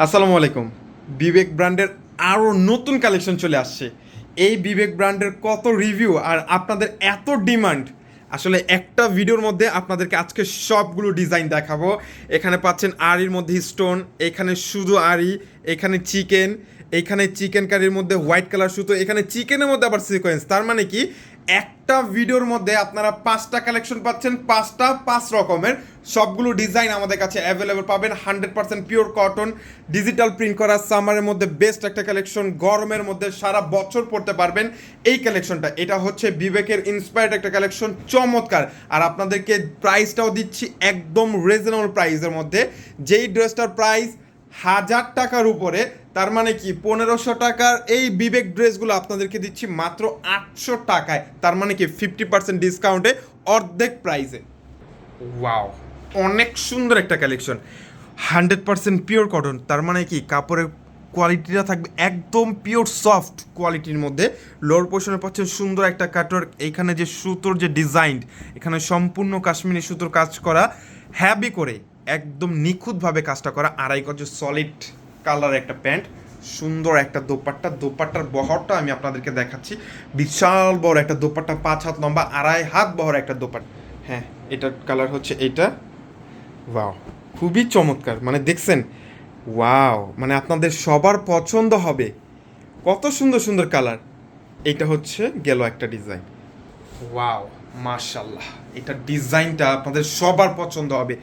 আসসালামু আলাইকুম। বিবেক ব্র্যান্ডের আরও নতুন কালেকশন চলে আসছে। এই বিবেক ব্র্যান্ডের কত রিভিউ আর আপনাদের এত ডিমান্ড আসলে একটা ভিডিওর মধ্যে আপনাদেরকে আজকে সবগুলো ডিজাইন দেখাবো। এখানে পাচ্ছেন আরির মধ্যে স্টোন এখানে শুধু আরি, এখানে চিকেন এখানে চিকেন কারির মধ্যে হোয়াইট কালার সুতো এখানে চিকেনের মধ্যে আবার সিকোয়েন্স তার মানে কি? একটা ভিডিওর মধ্যে আপনারা পাঁচটা কালেকশন পাচ্ছেন, পাঁচটা, পাঁচ রকমের। সবগুলো ডিজাইন আমাদের কাছে অ্যাভেলেবেল পাবেন hundred percent pure cotton digital print করা সামারের মধ্যে বেস্ট একটা কালেকশন গরমের মধ্যে সারা বছর পড়তে পারবেন। এই কালেকশনটা এটা হচ্ছে বিবেকের ইন্সপায়ার্ড একটা কালেকশন চমৎকার। আর আপনাদেরকে প্রাইসটাও দিচ্ছি একদম রিজনেবল প্রাইসের মধ্যে। যেই ড্রেসটার প্রাইস হাজার টাকার উপরে তার মানে কি, পনেরোশো টাকার এই বিবেক ড্রেসগুলো আপনাদেরকে দিচ্ছি মাত্র আটশো টাকায়। তার মানে কি ফিফটি পার্সেন্ট ডিসকাউন্টে অর্ধেক প্রাইসে ওয়াও অনেক সুন্দর একটা collection hundred percent pure cotton তার মানে কি, কাপড়ের কোয়ালিটিটা থাকবে একদম পিওর সফট কোয়ালিটির মধ্যে। লোয়ার পোর্শনে পাচ্ছেন সুন্দর একটা কাটর এইখানে যে সুতোর যে ডিজাইন এখানে সম্পূর্ণ কাশ্মীরি সুতোর কাজ করা হ্যাবি করে, একদম নিখুঁতভাবে কাজটা করা, আড়াই গজ সলিড কালার একটা প্যান্ট, সুন্দর একটা দোপাট্টা। দোপাট্টার বহরটা আমি আপনাদেরকে দেখাচ্ছি। বিশাল বড় একটা দোপাট্টা, পাঁচ হাত লম্বা, আড়াই হাত বহর একটা দোপাট্টা। হ্যাঁ এটার কালার হচ্ছে এটা। ওয়াও, খুবই চমৎকার। মানে দেখছেন, ওয়াও মানে আপনাদের সবার পছন্দ হবে। কত সুন্দর সুন্দর কালার। এইটা হচ্ছে গেল একটা ডিজাইন। ওয়াও মাশাল্লাহ এটা ডিজাইনটা আপনাদের সবার পছন্দ হবে।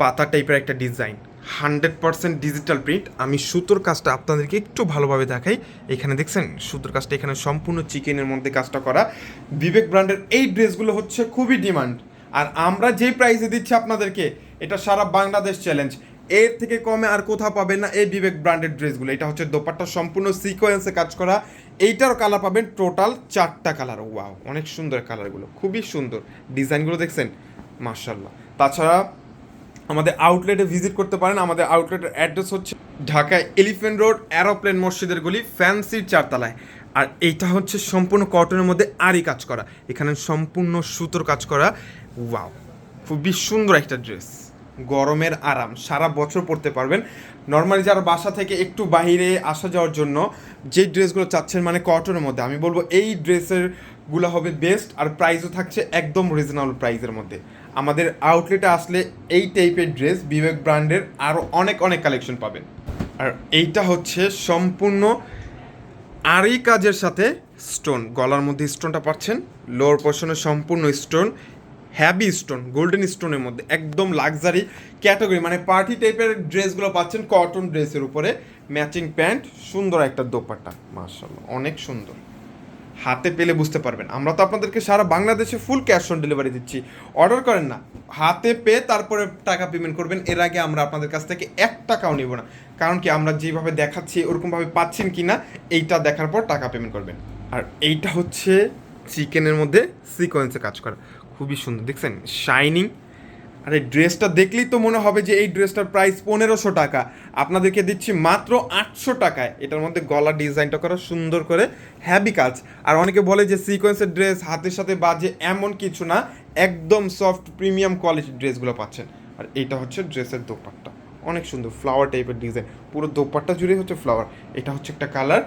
পাতা টাইপের একটা design hundred percent digital print আমি সুতোর কাজটা আপনাদেরকে একটু ভালোভাবে দেখাই। এখানে দেখছেন, সুতোর কাজটা এখানে সম্পূর্ণ চিকেনের মধ্যে কাজটা করা। বিবেক ব্র্যান্ডের এই ড্রেসগুলো হচ্ছে খুবই ডিমান্ড আর আমরা যে প্রাইসে দিচ্ছি আপনাদেরকে, এটা সারা বাংলাদেশ চ্যালেঞ্জ এর থেকে কমে আর কোথাও পাবেন না এই বিবেক ব্র্যান্ডের ড্রেসগুলো। এটা হচ্ছে দোপাট্টা, সম্পূর্ণ সিকোয়েন্সে কাজ করা। এইটার কালার পাবেন টোটাল চারটা কালার ওয়াও অনেক সুন্দর কালারগুলো খুবই সুন্দর। ডিজাইনগুলো দেখছেন? মার্শাল্লাহ তাছাড়া আমাদের আউটলেটে ভিজিট করতে পারেন। আমাদের আউটলেটের অ্যাড্রেস হচ্ছে ঢাকায় এলিফেন্ট রোড, অ্যারোপ্লেন মসজিদের গলি, ফ্যান্সির চারতলায়। আর এইটা হচ্ছে সম্পূর্ণ কটনের মধ্যে আরই কাজ করা। এখানে সম্পূর্ণ সুতোর কাজ করা। ওয়াও খুবই সুন্দর একটা ড্রেস গরমের আরাম। সারা বছর পরতে পারবেন। নর্মালি যারা বাসা থেকে একটু বাইরে আসা যাওয়ার জন্য যে ড্রেসগুলো চাচ্ছেন মানে কটনের মধ্যে, আমি বলব এই ড্রেসেরগুলো হবে বেস্ট আর প্রাইসও থাকছে একদম রিজনেবল প্রাইসের মধ্যে। আমাদের আউটলেটে আসলে এই টাইপের ড্রেস বিবেক ব্র্যান্ডের আরও অনেক অনেক কালেকশন পাবেন। আর এইটা হচ্ছে সম্পূর্ণ আরই কাজের সাথে স্টোন গলার মধ্যে স্টোনটা পাচ্ছেন লোয়ার পোর্শনে সম্পূর্ণ স্টোন হ্যাভি স্টোন গোল্ডেন স্টোনের মধ্যে, একদম লাক্সারি ক্যাটাগরি মানে পার্টি টাইপের ড্রেসগুলো পাচ্ছেন কটন ড্রেসের উপরে। ম্যাচিং প্যান্ট সুন্দর একটা দোপাট্টা মার্শাল অনেক সুন্দর। হাতে পেলে বুঝতে পারবেন। আমরা তো আপনাদেরকে সারা বাংলাদেশে ফুল ক্যাশ অন ডেলিভারি দিচ্ছি। অর্ডার করেন না। হাতে পেয়ে তারপরে টাকা পেমেন্ট করবেন। এর আগে আমরা আপনাদের কাছ থেকে এক টাকাও নিব না। কারণ কি, আমরা যেভাবে দেখাচ্ছি, ওরকমভাবে পাচ্ছেন কি না, এইটা দেখার পর টাকা পেমেন্ট করবেন। আর এইটা হচ্ছে চিকেনের মধ্যে সিকোয়েন্সে কাজ করা। খুবই সুন্দর। দেখছেন? শাইনিং আর এই ড্রেসটা দেখলেই তো মনে হবে যে এই ড্রেসটার প্রাইস পনেরোশো টাকা। আপনাদেরকে দিচ্ছি মাত্র আটশো টাকায়। এটার মধ্যে গলা ডিজাইনটা করা সুন্দর করে হ্যাভি কাজ আর অনেকে বলে যে সিকোয়েন্সের ড্রেস হাতের সাথে বাজে এমন কিছু না, একদম সফট প্রিমিয়াম কোয়ালিটির ড্রেসগুলো পাচ্ছেন। আর এটা হচ্ছে ড্রেসের দোপাট্টা। অনেক সুন্দর ফ্লাওয়ার টাইপের ডিজাইন পুরো দোপাট্টা জুড়েই হচ্ছে ফ্লাওয়ার এটা হচ্ছে একটা কালার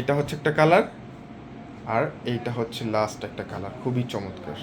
এটা হচ্ছে একটা কালার আর এইটা হচ্ছে লাস্ট একটা কালার খুবই চমৎকার।